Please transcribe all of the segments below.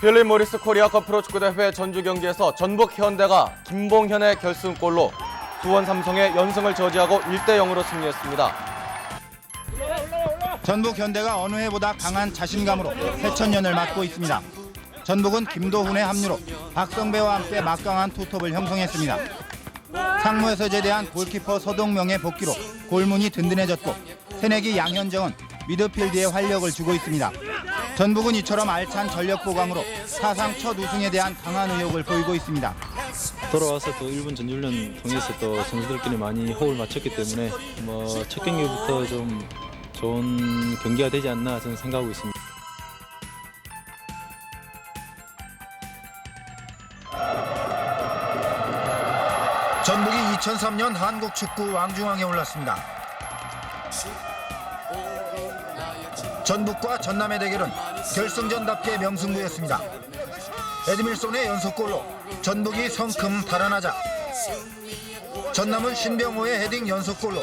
필립 모리스 코리아 컵 프로축구대회 전주 경기에서 전북 현대가 김봉현의 결승골로 수원 삼성의 연승을 저지하고 1대 0으로 승리했습니다. 전북 현대가 어느 해보다 강한 자신감으로 새천년을 맞고 있습니다. 전북은 김도훈의 합류로 박성배와 함께 막강한 투톱을 형성했습니다. 상무에서 제대한 골키퍼 서동명의 복귀로 골문이 든든해졌고 새내기 양현정은 미드필드에 활력을 주고 있습니다. 전북은 이처럼 알찬 전력 보강으로 사상 첫 우승에 대한 강한 의욕을 보이고 있습니다. 돌아와서 또 일본 전지훈련 통해서 또 선수들끼리 많이 호흡을 맞췄기 때문에 뭐 첫 경기부터 좀 좋은 경기가 되지 않나 저는 생각하고 있습니다. 전북이 2003년 한국 축구 왕중왕에 올랐습니다. 전북과 전남의 대결은 결승전답게 명승부였습니다. 에드밀손의 연속골로 전북이 성큼 달아나자 전남은 신병호의 헤딩 연속골로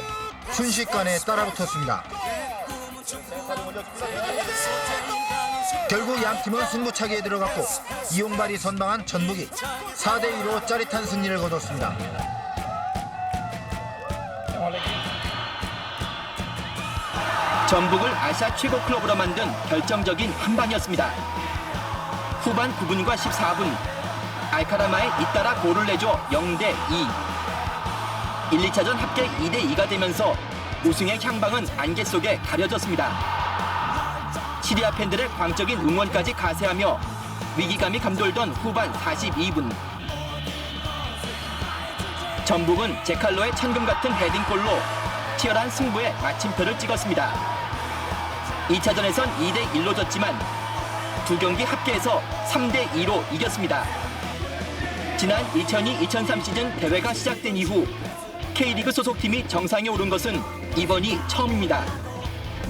순식간에 따라붙었습니다. 결국 양 팀은 승부차기에 들어갔고 이용발이 선방한 전북이 4대 2로 짜릿한 승리를 거뒀습니다. 전북을 아시아 최고 클럽으로 만든 결정적인 한 방이었습니다. 후반 9분과 14분 알카라마에 잇따라 골을 내줘 0대 2. 1, 2차전 합계 2대 2가 되면서 우승의 향방은 안개 속에 가려졌습니다. 시리아 팬들의 광적인 응원까지 가세하며 위기감이 감돌던 후반 42분 전북은 제칼로의 천금 같은 헤딩골로 치열한 승부에 마침표를 찍었습니다. 2차전에선 2대 1로 졌지만 두 경기 합계해서 3대 2로 이겼습니다. 지난 2002-2003 시즌 대회가 시작된 이후 K리그 소속팀이 정상에 오른 것은 이번이 처음입니다.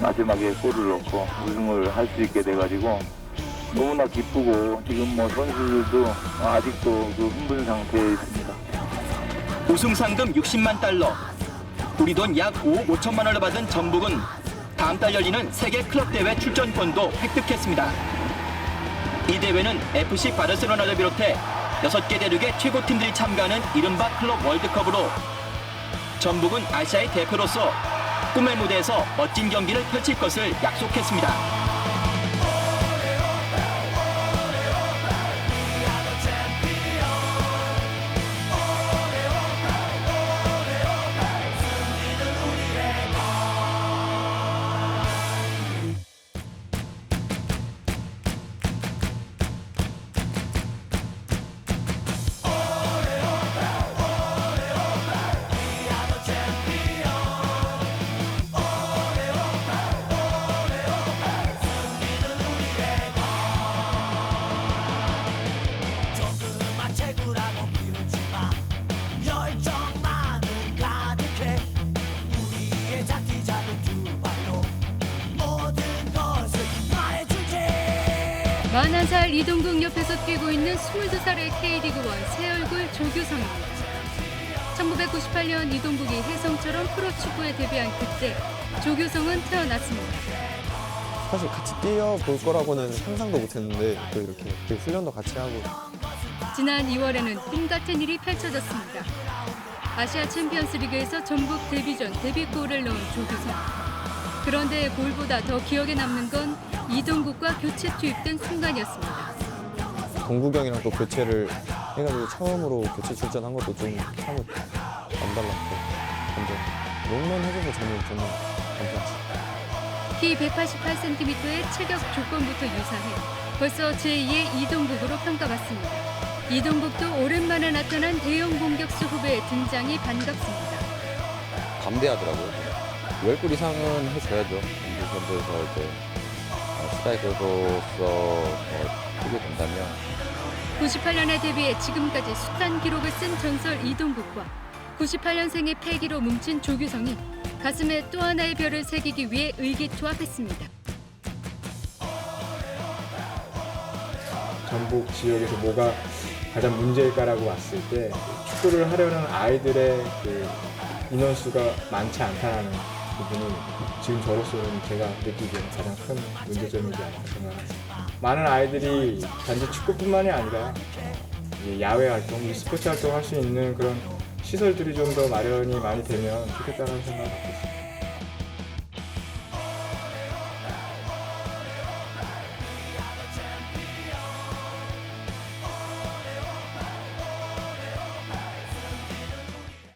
마지막에 골을 넣고 우승을 할 수 있게 돼가지고 너무나 기쁘고 지금 뭐 선수들도 아직도 그 흥분 상태에 있습니다. 우승 상금 60만 달러, 우리 돈 약 5억 5천만 원을 받은 전북은 다음 달 열리는 세계 클럽 대회 출전권도 획득했습니다. 이 대회는 FC 바르셀로나를 비롯해 6개 대륙의 최고 팀들이 참가하는 이른바 클럽 월드컵으로 전북은 아시아의 대표로서 꿈의 무대에서 멋진 경기를 펼칠 것을 약속했습니다. 41살 이동국 옆에서 뛰고 있는 22살의 K리그1 새얼굴 조규성입니다. 1998년 이동국이 혜성처럼 프로축구에 데뷔한 그때 조규성은 태어났습니다. 사실 같이 뛰어볼 거라고는 상상도 못했는데 또 이렇게 그 훈련도 같이 하고 지난 2월에는 꿈 같은 일이 펼쳐졌습니다. 아시아 챔피언스 리그에서 전북 데뷔전 데뷔골을 넣은 조규성. 그런데 골보다 더 기억에 남는 건 이동국과 교체 투입된 순간이었습니다. 동국영이랑 또 교체를 해가지고 처음으로 교체 출전한 것도 좀 참을 남달랐고 완전 롱런 해줘서 저는 정말 감사했어요. 키 188cm의 체격 조건부터 유사해 벌써 제2의 이동국으로 평가받습니다. 이동국도 오랜만에 나타난 대형 공격수 후배의 등장이 반갑습니다. 담대하더라고요. 월골 이상은 해줘야죠. 경기 선수에서 이제 어, 스트라이커로서 어, 크게 된다면 98년에 데뷔해 지금까지 숱한 기록을 쓴 전설 이동국과 98년생의 패기로 뭉친 조규성이 가슴에 또 하나의 별을 새기기 위해 의기투합했습니다. 전북 지역에서 뭐가 가장 문제일까라고 봤을 때 축구를 하려는 아이들의 그 인원수가 많지 않다는 부분이 지금 저로서는 제가 느끼기에는 가장 큰 문제점이지 않나 생각합니다. 많은 아이들이 단지 축구뿐만이 아니라 이 야외 활동, 이 스포츠 활동을 할수 있는 그런 시설들이 좀 더 마련이 많이 되면 좋겠다는 생각을 갖고 있습니다.